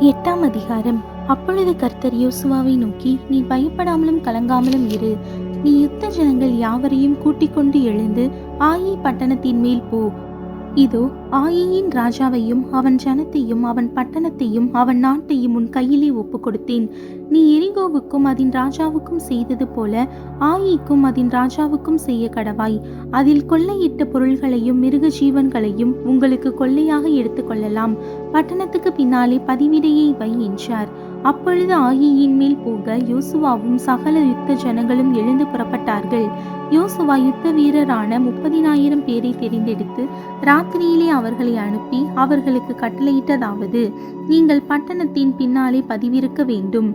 எட்டாம் அதிகாரம். அப்பொழுது கர்த்தர் யோசுவாவை நோக்கி நீ பயப்படாமலும் கலங்காமலும் இரு. நீ யுத்த ஜனங்கள் யாவரையும் கூட்டிக் கொண்டு எழுந்து ஆயி பட்டணத்தின் மேல் போ. இதோ ஆயியின் ராஜாவையும் அவன் ஜனத்தையும் அவன் பட்டணத்தையும் அவன் நாட்டையும் உன் கையிலே ஒப்பு கொடுத்தேன் நீ எரிகோவுக்கும் அதன் ராஜாவுக்கும் செய்தது போல ஆயிக்கும் அதன் ராஜாவுக்கும் செய்ய கடவாய். அதில் கொள்ளையிட்ட பொருள்களையும் மிருக ஜீவன்களையும் உங்களுக்கு கொள்ளையாக எடுத்துக்கொள்ளலாம். பட்டணத்துக்கு பின்னாலே பதிவிடையை வை என்றார். அப்பொழுது ஆகியின் மேல் போக யோசுவாவும் சகல யுத்த ஜனங்களும் எழுந்து புறப்பட்டார்கள். யோசுவா யுத்த வீரரான முப்பதினாயிரம் பேரை தெரிந்தெடுத்து ராத்திரியிலே அவர்களை அனுப்பி அவர்களுக்கு கட்டளையிட்டதாவது நீங்கள் பட்டணத்தின் பின்னாலே பதிவிருக்க வேண்டும்.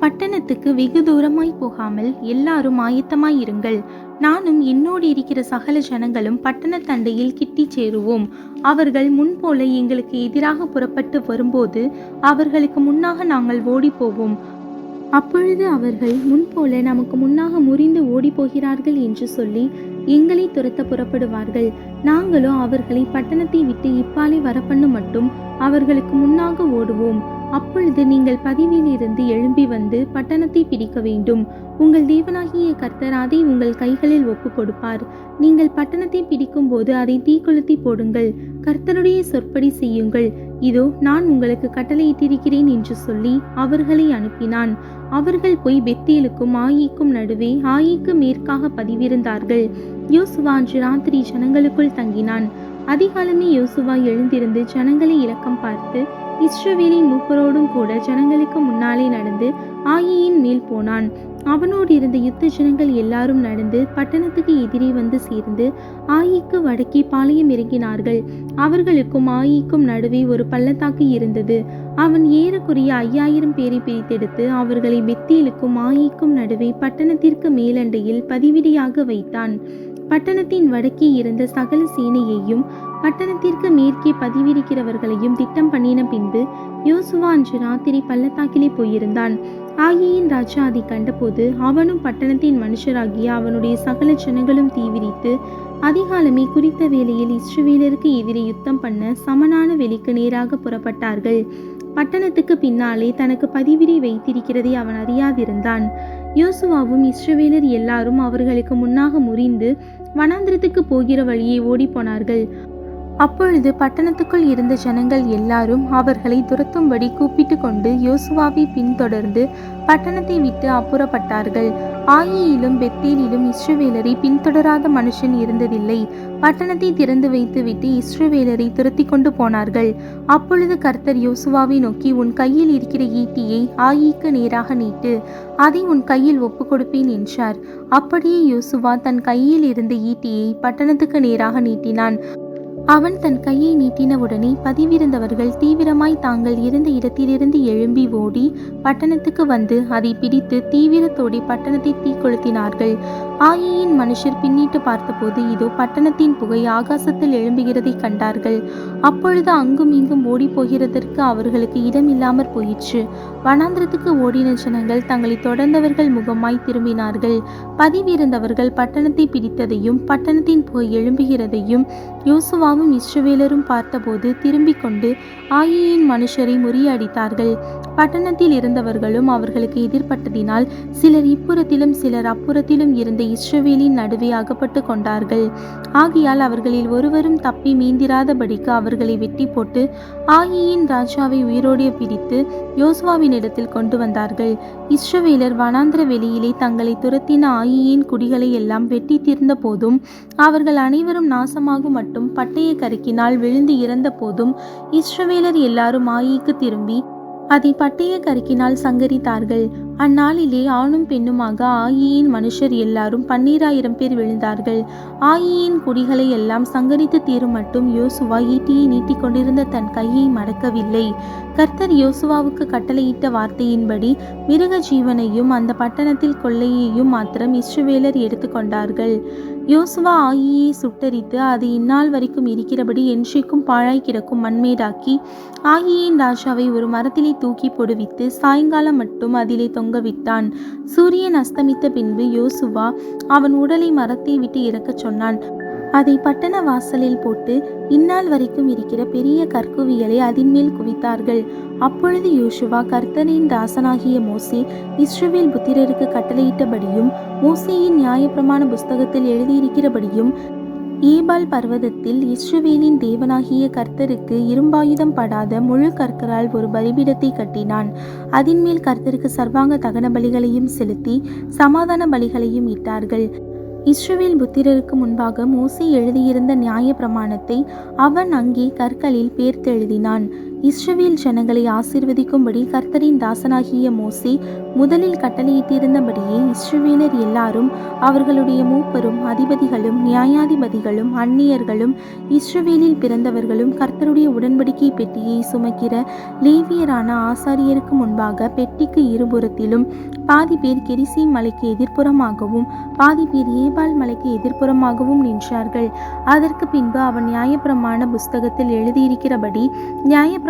பட்டணத்துக்கு வெகு தூரமாய் போகாமல் எல்லாரும் ஆயத்தமாய் இருங்கள். நானும் என்னோடு இருக்கிற சகல ஜனங்களும் பட்டணத்தண்டையில் கிட்டி சேருவோம். அவர்கள் முன்போல எங்களுக்கு எதிராக புறப்பட்டு வரும்போது அவர்களுக்கு முன்னாக நாங்கள் ஓடி போவோம் அப்பொழுது அவர்கள் முன்போல நமக்கு முன்னாக முறிந்து ஓடி போகிறார்கள் என்று சொல்லி எங்களை துரத்த புறப்படுவார்கள். நாங்களோ அவர்களை பட்டணத்தை விட்டு இப்பாலை வரப்பண்ணு மட்டும் அவர்களுக்கு முன்னாக ஓடுவோம். அப்பொழுது நீங்கள் பதிவிலிருந்து எழும்பி வந்து பட்டணத்தை பிடிக்க வேண்டும். உங்கள் தேவனாகிய கர்த்தர் அதை உங்கள் கைகளில் ஒப்பு கொடுப்பார் நீங்கள் பட்டணத்தை பிடிக்கும்போது அதை தீக்குளுத்தி போடுங்கள். கர்த்தருடைய சொற்படி செய்யுங்கள். இதோ நான் உங்களுக்கு கட்டளையிட்டிருக்கிறேன் என்று சொல்லி அவர்களை அனுப்பினான். அவர்கள் போய் பெத்தேலுக்கும் ஆயிக்கும் நடுவே ஆயிக்கு மேற்காக பதிவிருந்தார்கள். யோசுவா அன்று ராத்திரி ஜனங்களுக்குள் தங்கினான். அதிகாலமே யோசுவா எழுந்திருந்து ஜனங்களை இலக்கம் பார்த்து இஸ்ரவேலின் மூப்பரோடும் கூட ஜனங்களுக்கு முன்னாலே நடந்து ஆயியின் மேல் போனான். அவனோடு இருந்த யுத்த ஜனங்கள் எல்லாரும் நடந்து பட்டணத்துக்கு எதிரே வந்து சேர்ந்து ஆயிக்கு வடக்கே பாளையம் இறங்கினார்கள். அவர்களுக்கும் ஆயிக்கும் நடுவே ஒரு பள்ளத்தாக்கு இருந்தது. அவன் ஏறக்குறைய ஐயாயிரம் பேரை பிரித்தெடுத்து அவர்களை பெத்தேலுக்கும் ஆயிக்கும் நடுவே பட்டணத்திற்கு மேலண்டையில் பதிவிடியாக வைத்தான். பட்டணத்தின் வடக்கே இருந்த சகல சேனையையும் பட்டணத்திற்கு மேற்கே பதிவிருக்கிறவர்களையும் திட்டம் பண்ணின பின்பு யோசுவா அன்று ராத்திரி பள்ளத்தாக்கிலே போயிருந்தான். ஆகியின் ராஜா அதை கண்டபோது அவனும் பட்டணத்தின் மனுஷராகிய அவனுடைய சகல ஜனங்களும் தீவிரித்து அதிகாலமே குறித்த வேளையில் இஸ்ரவேலருக்கு எதிரே யுத்தம் பண்ண சமனான வெளிக்கு நேராக புறப்பட்டார்கள். பட்டணத்துக்கு பின்னாலே தனக்கு பதிவிரி வைத்திருக்கிறதை அவன் அறியாதிருந்தான். யோசுவாவும் இஸ்ரவேலர் எல்லாரும் அவர்களுக்கு முன்னாக முறிந்து வனாந்திரத்துக்கு போகிற வழியே ஓடிப்போனார்கள். அப்பொழுது பட்டணத்துக்குள் இருந்த ஜனங்கள் எல்லாரும் அவர்களை துரத்தும்படி கூப்பிட்டு கொண்டு யோசுவாவை பின்தொடர்ந்து பட்டணத்தை விட்டு அப்புறப்பட்டார்கள். ஆயியிலும் பெத்தேலிலும் இஸ்ரவேலரை பின்தொடராத மனுஷன் இருந்ததில்லை. பட்டணத்தை திறந்து வைத்துவிட்டு இஸ்ரவேலரை துரத்தி கொண்டு போனார்கள். அப்பொழுது கர்த்தர் யோசுவாவை நோக்கி உன் கையில் இருக்கிற ஈட்டியை ஆயிக்கு நேராக நீட்டு. அதை உன் கையில் ஒப்பு கொடுப்பேன் என்றார். அப்படியே யோசுவா தன் கையில் இருந்த ஈட்டியை பட்டணத்துக்கு நேராக நீட்டினான். அவன் தன் கையை நீட்டினவுடனே பதிவிருந்தவர்கள் தீவிரமாய் தாங்கள் இருந்த இடத்திலிருந்து எழும்பி ஓடி பட்டணத்துக்கு வந்து அதை பிடித்து தீவிரத்தோடி பட்டணத்தை தீக்கொளுத்தினார்கள். ஆயியின் மனுஷர் பின்னிட்டு பார்த்தபோது இதோ பட்டணத்தின் புகை ஆகாசத்தில் எழும்புகிறதை கண்டார்கள். அப்பொழுது அங்கும் இங்கும் ஓடி போகிறதற்கு அவர்களுக்கு இடமில்லாமற் போயிற்று. வனாந்திரத்துக்கு ஓடின ஜனங்கள் தங்களை தொடர்ந்தவர்கள் முகமாய் திரும்பினார்கள். பதிவிருந்தவர்கள் பட்டணத்தை பிடித்ததையும் பட்டணத்தின் புகை எழும்புகிறதையும் யோசுவாவும் இஸ்ரவேலரும் பார்த்தபோது திரும்பிக் கொண்டு ஆயியின் மனுஷரை முறியடித்தார்கள். பட்டணத்தில் இருந்தவர்களும் அவர்களுக்கு எதிர்ப்பட்டதினால் சிலர் இப்புறத்திலும் சிலர் அப்புறத்திலும் இருந்த இஸ்ரவேலின் நடுவே அகப்பட்டு கொண்டார்கள். ஆகையால் அவர்களில் ஒருவரும் தப்பி மீந்திராதபடிக்கு அவர்களை வெட்டி போட்டு ஆயியின் ராஜாவை உயிரோடு பிடித்து யோசுவாவினிடத்தில் கொண்டு வந்தார்கள். இஸ்ரவேலர் வனாந்திர வெளியிலே தங்களை துரத்தின ஆயியின் குடிகளை எல்லாம் வெட்டி தீர்ந்த போதும் அவர்கள் அனைவரும் நாசமாகும் மட்டும் பட்டய கருக்கினால் விழுந்து இறந்த போதும் இஸ்ரவேலர் எல்லாரும் ஆயிக்கு திரும்பி அதை பட்டய கருக்கினால் சங்கரித்தார்கள். அந்நாளிலே ஆணும் பெண்ணுமாக ஆயியின் மனுஷர் எல்லாரும் பன்னீராயிரம் பேர் விழுந்தார்கள். ஆயியின் குடிகளை எல்லாம் சங்கரித்து தீரும் மட்டும் யோசுவா ஈட்டியை நீட்டிக் கொண்டிருந்த தன் கையை மடக்கவில்லை. கர்த்தர் யோசுவாவுக்கு கட்டளையிட்ட வார்த்தையின்படி மிருக ஜீவனையும் அந்த பட்டணத்தில் கொள்ளையையும் மாத்திரம் இஸ்ரவேலர் எடுத்துக்கொண்டார்கள் யோசுவா ஆயியை சுட்டரித்து அது இந்நாள் வரைக்கும் இருக்கிறபடி என்றைக்கும் பாழாய் கிடக்கும் மண்மேடாக்கி ஆகியின் ராஜாவை ஒரு மரத்திலே தூக்கி பொடுவித்து சாயங்காலம் மட்டும் அதிலே தொங்கவிட்டான் சூரியன் அஸ்தமித்த பின்பு யோசுவா அவன் உடலை மரத்தை விட்டு இறக்கச் சொன்னான். அதை பட்டண வாசலில் போட்டு இந்நாள் வரைக்கும் இருக்கிற பெரிய கற்குவியலை அதின்மேல் குவித்தார்கள். அப்பொழுது யோசுவா கர்த்தனின் தாசனாகிய மோசே இஸ்ரவேல் புத்திரருக்கு கட்டளையிட்டபடியும் மோசேயின் நியாயப்பிரமாண புஸ்தகத்தில் எழுதியிருக்கிறபடியும் ஏபால் பர்வதத்தில் இஸ்ரவேலின் தேவனாகிய கர்த்தருக்கு இரும்பாயுதம் படாத முழு கற்களால் ஒரு பலிபீடத்தை கட்டினான். அதன்மேல் கர்த்தருக்கு சர்வாங்க தகன பலிகளையும் செலுத்தி சமாதான பலிகளையும் இட்டார்கள். இஸ்ரவேல் புத்திரருக்கு முன்பாக மோசே எழுதியிருந்த நியாய பிரமாணத்தை அவன் அங்கே கற்களில் பேர்த்தெழுதினான். இஸ்ரவேல் ஜனங்களை ஆசீர்வதிக்கும்படி கர்த்தரின் தாசனாகிய மோசே முதலில் கட்டளையிட்டிருந்தபடியே இஸ்ரவேலர் எல்லாரும் அவர்களுடைய மூப்பரும் அதிபதிகளும் நியாயாதிபதிகளும் அந்நியர்களும் இஸ்ரவேலில் பிறந்தவர்களும் கர்த்தருடைய உடன்படிக்கை பெட்டியை சுமக்கிற லேவியரான ஆசாரியருக்கு முன்பாக பெட்டிக்கு இருபுறத்திலும் பாதி பேர் கெரிசி மலைக்கு எதிர்ப்புறமாகவும் பாதி பேர் ஏபால் மலைக்கு எதிர்ப்புறமாகவும் நின்றார்கள். அதற்கு பின்பு அவன் நியாயப்பிரமாண புஸ்தகத்தில் எழுதியிருக்கிறபடி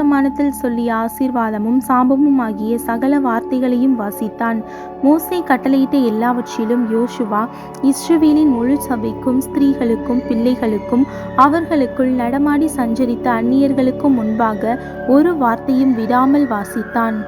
நியாயப்பிரமாணத்தில் சொல்லிய ஆசீர்வாதமும் சாபமும் ஆகிய சகல வார்த்தைகளையும் வாசித்தான். மோசை கட்டளையிட்ட எல்லாவற்றிலும் யோசுவா இஸ்ரவேலின் முழு சபைக்கும் ஸ்திரீகளுக்கும் பிள்ளைகளுக்கும் அவர்களுக்குள் நடமாடி சஞ்சரித்த அந்நியர்களுக்கும் முன்பாக ஒரு வார்த்தையும் விடாமல் வாசித்தான்.